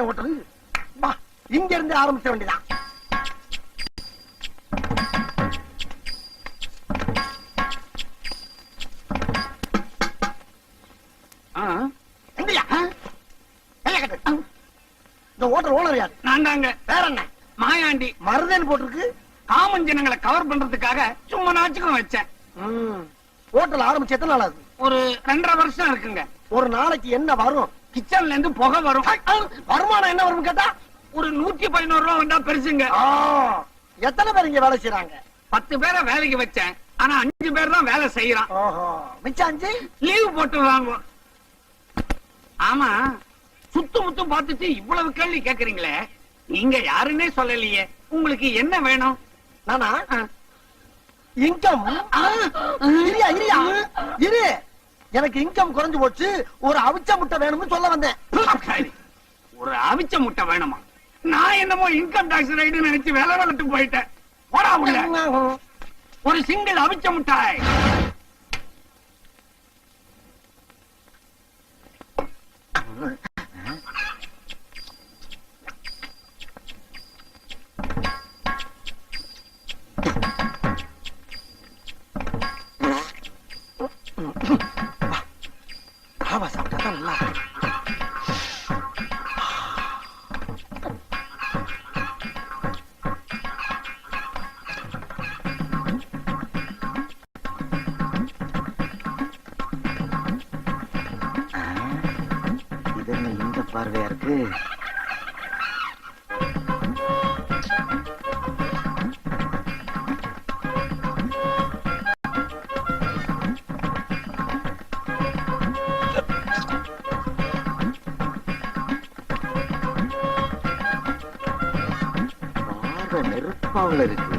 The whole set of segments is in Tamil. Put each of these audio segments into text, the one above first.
ஹோட்டல் வா இங்க இருந்து ஆரம்பிச்ச வேண்டியதான் இந்த ஹோட்டல் ஓனர் யாரு? நான் தாங்க. வேற என்ன? மாயாண்டி. மருதன் போட்டிருக்கு. காமன் ஜனங்களை கவர் பண்றதுக்காக சும்மா நாச்சுக்கும் வச்சேன். ம். ஹோட்டல் ஆரம்பிச்சு எத்தனை நாள் ஆகுது? ஒரு ரெண்டரை வருஷம் இருக்குங்க. ஒரு நாளைக்கு என்ன வரும்? கிச்சன்ல இருந்து புகை வரும். வருமானம் என்ன வரும் கேட்டா ஒரு நூத்தி பதினோரு ரூபா வந்தா பெருசுங்க. எத்தனை பேர் இங்க வேலை செய்யறாங்க பத்து பேரை வேலைக்கு வச்சேன். ஆனா அஞ்சு பேர் தான் வேலை செய்யறான். மிச்சம் அஞ்சு? லீவ் போட்டுருவாங்க ஆமா சுத்து முத்தும் பார்த்துட்டு இவ்வளவு கேள்வி கேக்குறீங்களே. நீங்க யாருன்னே சொல்லலையே. உங்களுக்கு என்ன வேணும்? நானா. இன்கம்? இரியா இரியா. இரு. எனக்கு இன்கம் குறைஞ்சு போச்சு ஒரு அவிச்ச முட்டை வேணும்னு சொல்ல வந்தேன். ஒரு அவிச்ச முட்டை வேணுமா? நான் என்னமோ இன்கம் டாக்ஸ் ரைடு நினைச்சு வேலை வளர்த்து போயிட்டேன். ஒரு சிங்கிள் அவிச்ச முட்டாய். பார்வையா இருக்கு நெருப்பாவில் இருக்கு.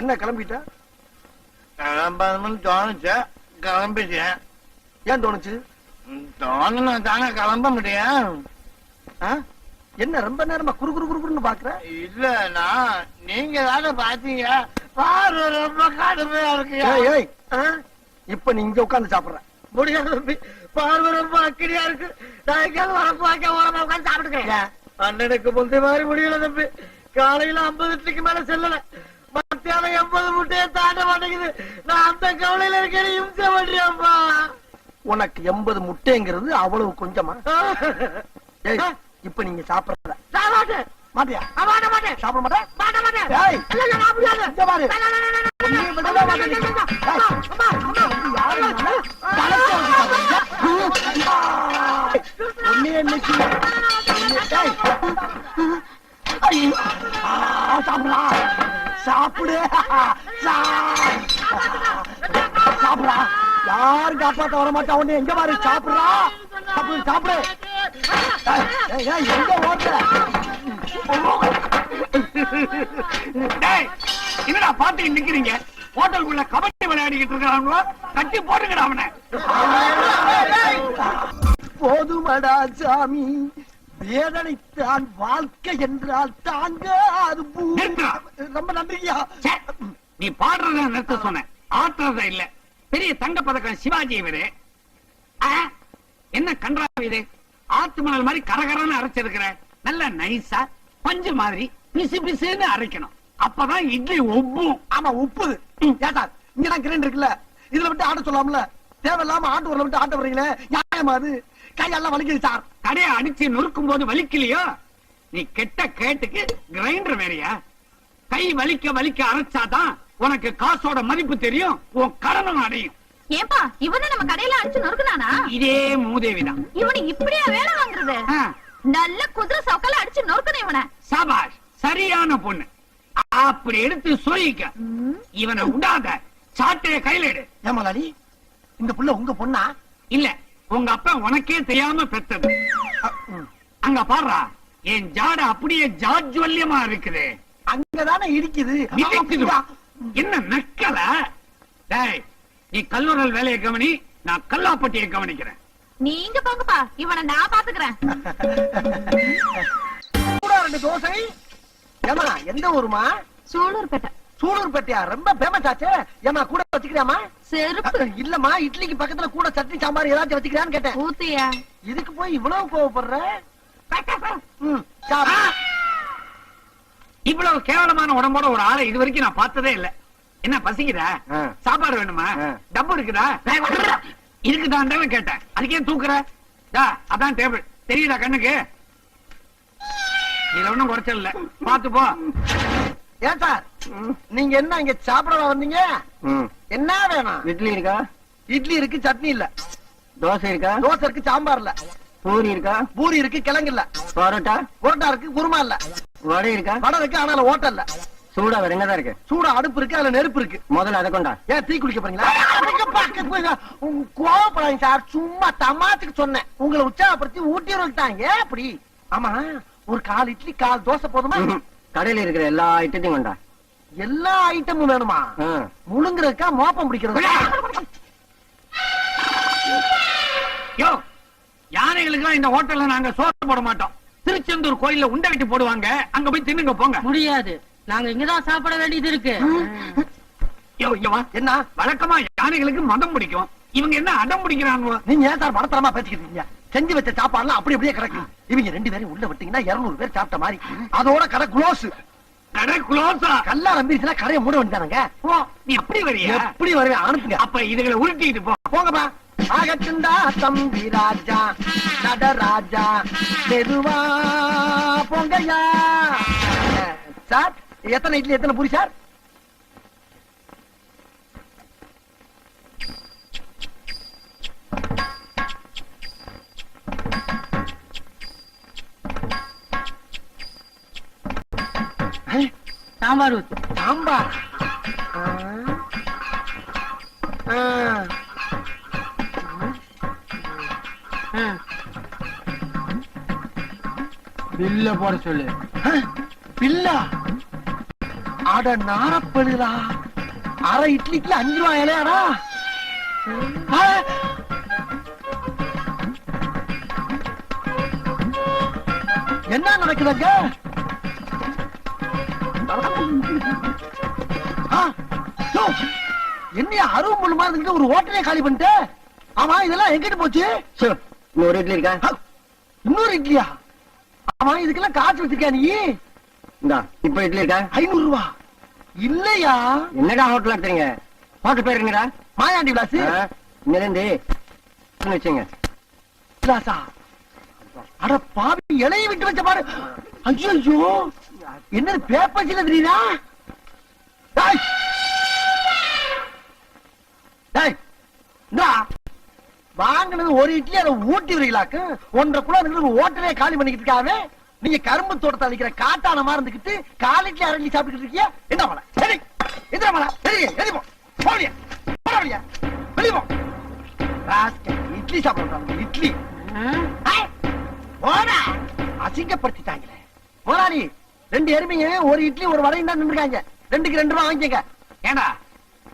என்ன கிளம்பிட்ட? கிளம்பணும்னு தோணுச்சு? கிளம்பிட்டேன் ஏன் தோணுச்சு? தோணுனா தானே கிளம்ப முடியும்? என்ன ரொம்ப நேரமா குறு குறு குறுன்னு பாக்குற? இல்லனா நீங்க தானே பாத்தீங்க. பாரு ரொம்ப கடுமையா இருக்கு? இப்ப நீ இங்க உட்கார்ந்து சாப்பிடுற. முடியாது பார்வை ரொம்ப அக்கடியா இருக்கு. நான் எங்கேயாவது வரப்பு வாக்க ஓரமா உட்காந்து சாப்பிட்டுக்கிறேன்? அண்ணனுக்கு முந்தைய மாதிரி முடியல தம்பி. காலையில ஐம்பது இட்லிக்கு மேல செல்லல மத்தியானம் எண்பது முட்டையை தாண்ட மாட்டேங்குது நான் அந்த கவலையில இருக்கேன் இம்சை பண்றியாப்பா உனக்கு எண்பது முட்டைங்கிறது அவ்வளவு கொஞ்சமா ஏய் இப்ப நீங்க மாட்டேன் மாட்டியா நான் மாட்ட மாட்டேன் சாப்பிட மாட்டேன் மாட்ட மாட்டேன் ஏய் இல்ல, இல்ல, நான் முடியாது. இங்க பாரு இல்ல, இல்ல, இல்ல, இல்ல, இல்ல, நீ இல்ல. விடவே மாட்டே. அம்மா, ஏய், சாப்பிடு யாரும் காப்பாத்த வர மாட்டா உன்னை எங்க பாரு சாப்பிடுறா. சாப்பிடு சாப்பிடு. எங்க ஓட்டுற? டேய் என்னடா பாத்துட்டு நிக்கிறீங்க? ஹோட்டலுக்குள்ள கபடி விளையாடிக்கிட்டு இருக்காங்களோ கட்டி போட்டுங்கடா அவனை. போதுமடா சாமி. வேதனைத்தான் வாழ்க்கை என்றால் தாங்க அது. ரொம்ப நன்றியா நீ பாடுறத நிறுத்த சொன்னேன். ஆட்டுறத இல்ல. பெரிய தங்க பதக்கம் சிவாஜி இவரு என்ன கன்றாவி இது? ஆத்து மணல் மாதிரி கரகரன்னு அரைச்சிருக்கிற. நல்ல நைஸா பஞ்சு மாதிரி பிசு பிசுன்னு அரைக்கணும். அப்பதான் இட்லி ஒப்பும் ஆமா உப்பு. ஏட்டா இங்கதான் கிரைண்ட் இருக்குல்ல? இதுல விட்டு ஆட்ட சொல்லாமல? தேவையில்லாம ஆட்டு ஊர்ல விட்டு ஆட்ட வர்றீங்களே? நியாயமா அது? கையெல்லாம் வலிக்குது சார். கடையை அடிச்சு நொறுக்கும் போது வலிக்கலையோ? நீ கெட்ட கேட்டுக்கு கிரைண்டர் வேறயா? கை வலிக்க வலிக்க அரைச்சாதான் உனக்கு காசோட மதிப்பு தெரியும் உன் கடனும் அடையும். ஏன்பா இவனை நம்ம கடையில அடிச்சு நொறுக்குனானா? இதே மூதேவிதான் இவனுக்கு இப்படியா வேலை வாங்குறது? நல்ல குதிரை சவுக்கல அடிச்சு நொறுக்கணும் இவனை. சபாஷ் சரியான பொண்ணு. அப்படி எடுத்து சொல்லிக்க இவனை விடாத சாட்டைய கையில எடு. ஏமாலாடி இந்த புள்ள உங்க பொண்ணா? இல்ல உங்க அப்பா உனக்கே தெரியாம பெத்தது. அங்க பாடுறா என் ஜாட அப்படியே ஜாஜ்வல்யமா இருக்குது. அங்கதானே. அப்படியா? என்ன நக்கல? டேய் நீ கல்லூரல் வேலையை கவனி நான் கல்லாப்பட்டியை கவனிக்கிறேன். நீங்க போங்கப்பா இவனை நான் பாத்துக்கிறேன். கூட ரெண்டு தோசை. ஏமா எந்த ஊருமா? சூலூர்பேட்டை. சூலூர்பேட்டையா ரொம்ப ஃபேமஸ் ஆச்சே. ஏமா கூட வச்சுக்கிறியாமா செருப்பு. இல்லம்மா இட்லிக்கு பக்கத்துல கூட சட்னி சாம்பார் ஏதாச்சும் வச்சுக்கிறான்னு கேட்டேன். ஊத்தியா? இதுக்கு போய் இவ்வளவு கோவப்படுற. இவ்வளவு கேவலமான உடம்போட ஒரு ஆளை இது வரைக்கும் நான் பார்த்ததே இல்ல. என்ன பசிக்குதா? ஆ. சாப்பாடு வேணுமா. டப்பு இருக்குதா? இருக்குதான் கேட்டேன். அதுக்கே தூக்குற? டா, அதான் டேபிள் தெரியுதா கண்ணுக்கு? இதுல ஒண்ணும் குறைச்சல் இல்ல. பாத்து போ. ஏன் சார்? நீங்க என்ன இங்க சாப்பிட வந்தீங்க? என்ன வேணும்? இட்லி இருக்கா? இட்லி இருக்கு சட்னி இல்ல. தோசை இருக்கா? தோசை இருக்கு சாம்பார் இல்ல. பூரி இருக்கா? பூரி இருக்கு கிழங்கு இல்ல. பரோட்டா? புரோட்டா இருக்கு குருமா இல்ல. வடை இருக்கா? வடை இருக்கு ஆனால ஓட்டல் இல்ல. சூடா வேற என்னதான் இருக்கு? சூடா அடுப்பு இருக்கு அதுல நெருப்பு இருக்கு. முதல்ல அதை கொண்டா. ஏன் டீ குடிக்க போறீங்களா? கோவப்படாதீங்க சார். சும்மா தமாத்துக்கு சொன்னேன். உங்களை உற்சாகப்படுத்தி ஊட்டி ஏன் அப்படி? ஆமா ஒரு கால் இட்லி கால் தோசை போதுமா. கடையில இருக்கிற எல்லா ஐட்டத்தையும் கொண்டா எல்லா ஐட்டமும் வேணுமா. முழுங்குறதுக்கா மோப்பம் பிடிக்கிறது யோ யானைகளுக்கு இந்த ஹோட்டல்ல நாங்க சோறு போட மாட்டோம். திருச்செந்தூர் கோயில்ல உண்டை வெட்டி போடுவாங்க. அங்க போய் தின்னுங்க போங்க. முடியாது. நாங்க இங்கதான் சாப்பிட வேண்டியது இருக்கு. யோ இங்க வா. என்ன? வழக்கமா யானைகளுக்கு மதம் பிடிக்கும். இவங்க என்ன அடம் பிடிக்கிறாங்க நீங்க ஏன் சார் படத்தரமா பேசிக்கிட்டு இருக்கீங்க? செஞ்சு வச்ச சாப்பாடுலாம் அப்படி அப்படியே கிடக்கு. இவங்க ரெண்டு பேரும் உள்ள விட்டீங்கன்னா 200 பேர் சாப்பிட்ட மாதிரி. அதோட கடை க்ளோஸ். கடை க்ளோஸா? கல்லா நம்பிருச்சுன்னா கடையை மூட வேண்டியதானங்க? நீ அப்படி வரியா எப்படி வருவேன் அனுப்புங்க. அப்ப இதுகளை உருட்டிட்டு போ. போங்கப்பா. ஆகட்டுண்டா தம்பி ராஜா நடராஜா மெதுவா போங்கய்யா. அஹ், சார் எத்தனை இட்லி எத்தனை பூரி சார்? சாம்பார் ஊத்து. சாம்பார். பில்ல போட சொல்லு. பில்லா? அட நாரப்படுதா அரை இட்லிக்கு அஞ்சு ரூபாய் இலையாடா. என்ன நடக்குதுங்க என்னையா அருவு முள்ளு மாதிரி ஒரு ஹோட்டலே காலி பண்ணிட்டு? ஆமா இதெல்லாம் எங்கிட்டு போச்சு? ஒரு இட்லி இருக்கா? இன்னொரு இட்லியா? ஆமா இதுக்கெல்லாம் காசு வச்சிருக்கியா நீ? இந்தா இப்ப இட்லி இருக்கா? ஐநூறு ரூபா இல்லையா? என்னடா ஹோட்டல் நடத்துறீங்க? ஹோட்டல் பேர் என்னடா? மாயாண்டி விலாஸ் இன்னிலிருந்து வச்சுங்க விலாசா? அட பாவி இலையை விட்டு வச்ச பாரு. ஐயோ என்னது பேப்பர்ஸ்ல தெரியுதா? டேய்! டேய்! இந்தா! வாங்கினது ஒரு இட்லி அதை ஊட்டி வரீங்களாக்கு ஒன்றரை குள்ள இருந்து ஓட்டலே காலி பண்ணிக்கிட்டு இருக்காவே? நீங்க கரும்பு தோட்டத்தை அழிக்கிற காட்டான மாதிரி இருந்துகிட்டு கால் இட்லி அரை இட்லி சாப்பிட்டுக்கிட்டு இருக்கியா? என்ன மலை? சரி! எதிர மலை! சரி! எதி போ! போடியா? போடியா வெளிய! போ! ராஸ்கல், இட்லி சாப்பிடுறாங்க இட்லி. போடா! அசிங்கப்படுத்திட்டாங்களே. முதலாளி ரெண்டு எருமைங்க ஒரு இட்லி ஒரு வடையும் தான் நின்றுருக்காங்க ரெண்டுக்கு ரெண்டு ரூபா வாங்கிக்கங்க. ஏண்டா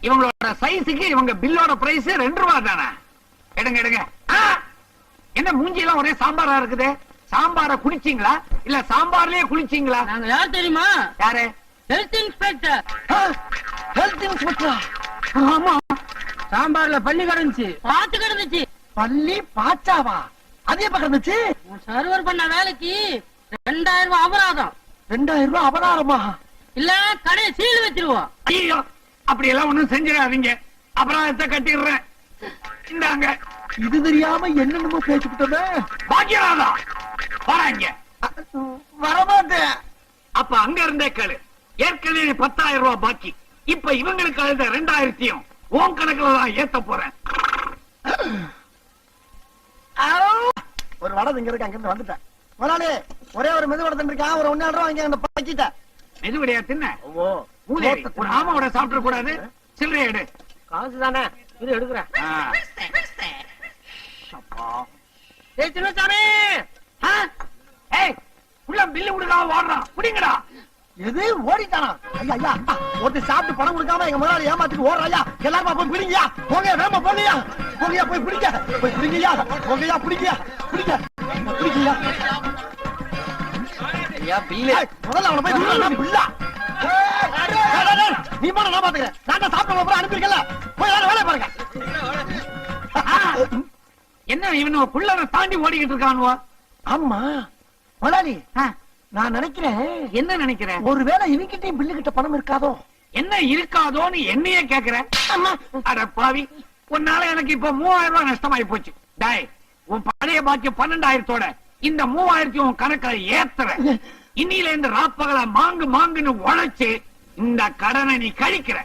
இவங்களோட சைஸுக்கு இவங்க பில்லோட பிரைஸ் ரெண்டு ரூபா தானே? எடுங்க எடுங்க! என்ன மூஞ்சி எல்லாம் ஒரே சாம்பாரா இருக்குது? சாம்பார குடிச்சீங்களா இல்ல சாம்பார்லயே குளிச்சீங்களா? நாங்க யார் தெரியுமா? யாரு? ஹெல்த் இன்ஸ்பெக்டர் ஹெல்த் இன்ஸ்பெக்டரா ஆமா. சாம்பார்ல பள்ளி கிடந்துச்சு. பாத்து கிடந்துச்சு. பள்ளி பாச்சாவா? அது எப்ப கிடந்துச்சு? சர்வர் பண்ண வேலைக்கு ரெண்டாயிரம் ரூபாய் அபராதம். ரெண்டாயிரம் ரூபாய் அபராதமா? இல்ல கடையை சீல் வச்சிருவோம் ஐயோ அப்படி எல்லாம் ஒண்ணும் செஞ்சிடாதீங்க. அபராதத்தை கட்டிடுறேன். இந்தாங்க. இது தெரியாம என்னென்னமோ பேசிக்கிட்டோமே. பாக்கியராதா வராங்க. வரமாட்டேன் அப்ப அங்க இருந்தே கேளு. ஏற்கனவே பத்தாயிரம் ரூபாய் பாக்கி. இப்ப இவங்களுக்கு அழுத ரெண்டாயிரத்தையும் உன் கணக்குல தான் ஏத்த போறேன். ஒரு வடை இங்க இருக்கு அங்க இருந்து வந்துட்டேன். முதலாளி ஒரே ஒரு மெது வடை இருக்கான் ஒரு ஒன்னு ரூபா வாங்கி அந்த பக்கிட்டேன் மெதுவடையா தின்ன. ஓ மூதேவி, ஒரு ஆமாவோட சாப்பிட கூடாது. சில்லறை எடு. காசு தானே இது எடுக்கிறேன். ஏய் சின்னசாமி? ஏய் உள்ள பில்லு கொடுக்காம வாடுறான் குடிங்கடா. எது? ஓடிட்டானா? ஐயா ஐயா ஒருத்தர் சாப்பிட்டு பணம் கொடுக்காம எங்க முதலாளி ஏமாத்திட்டு ஓடுறாயா எல்லாரும் போய் பிடிங்கயா போங்க வேமா போங்கயா போங்கயா போய் பிடிங்க. போய் பிடிங்கயா போங்கயா பிடிங்கயா பிடிங்க. பிடிங்கயா ஐயா பில்லு. முதல்ல அவனை போய் விடுறா, டேய், நீ போன நான் பாத்துக்கிறேன். நான் சாப்பிட்ட அப்புறம் அனுப்பியிருக்கல போய் எல்லாரும் வேலையை பாருங்க. என்ன இவனு குள்ளரை தாண்டி ஓடிக்கிட்டு இருக்கானுவோ? ஆமா. முதலாளி நான் நினைக்கிறேன் என்ன நினைக்கிற ஒருவேளை இவங்கிட்டயும் பில்லு கிட்ட பணம் இருக்காதோ? என்ன இருக்காதோன்னு என்னையே கேக்குற? அட பாவி உன்னால எனக்கு இப்ப மூவாயிரம் ரூபாய் நஷ்டமாயி போச்சு. டாய் உன் பழைய பாக்கியம் பன்னெண்டாயிரத்தோட இந்த மூவாயிரத்தி உன் கணக்குல ஏத்துற. இன்னில இருந்து ராப்பகல மாங்கு மாங்குன்னு உழைச்சு இந்த கடனை நீ கழிக்கிற.